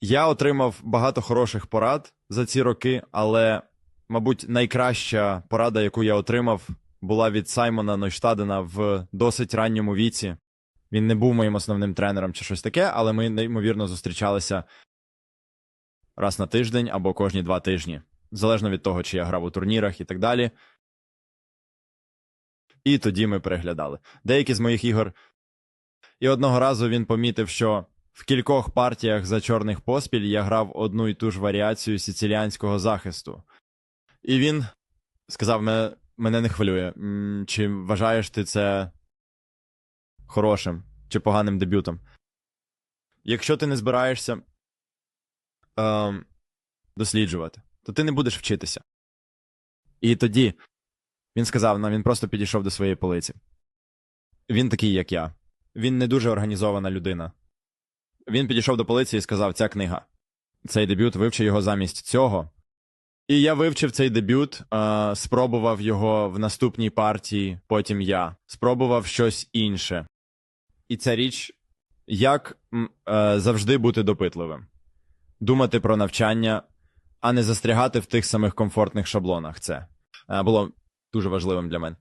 Я отримав багато хороших порад за ці роки, але, мабуть, найкраща порада, яку я отримав, була від Саймона Нойштадена в досить ранньому віці. Він не був моїм основним тренером чи щось таке, але ми неймовірно зустрічалися раз на тиждень або кожні два тижні, залежно від того, чи я грав у турнірах і так далі. І тоді ми переглядали деякі з моїх ігор. І одного разу він помітив, що в кількох партіях за чорних поспіль я грав одну і ту ж варіацію сициліанського захисту. І він сказав: мене, мене не хвилює. Чи вважаєш ти це хорошим чи поганим дебютом? Якщо ти не збираєшся ем, досліджувати, то ти не будеш вчитися. І тоді він сказав нам, він просто підійшов до своєї полиці. Він такий, як я. Він не дуже організована людина. Він підійшов до полиці і сказав: ця книга. Цей дебют вивчи його замість цього. І я вивчив цей дебют, е, спробував його в наступній партії, потім я. Спробував щось інше. І ця річ, як е, завжди бути допитливим, думати про навчання, а не застрягати в тих самих комфортних шаблонах. Це е, було дуже важливим для мене.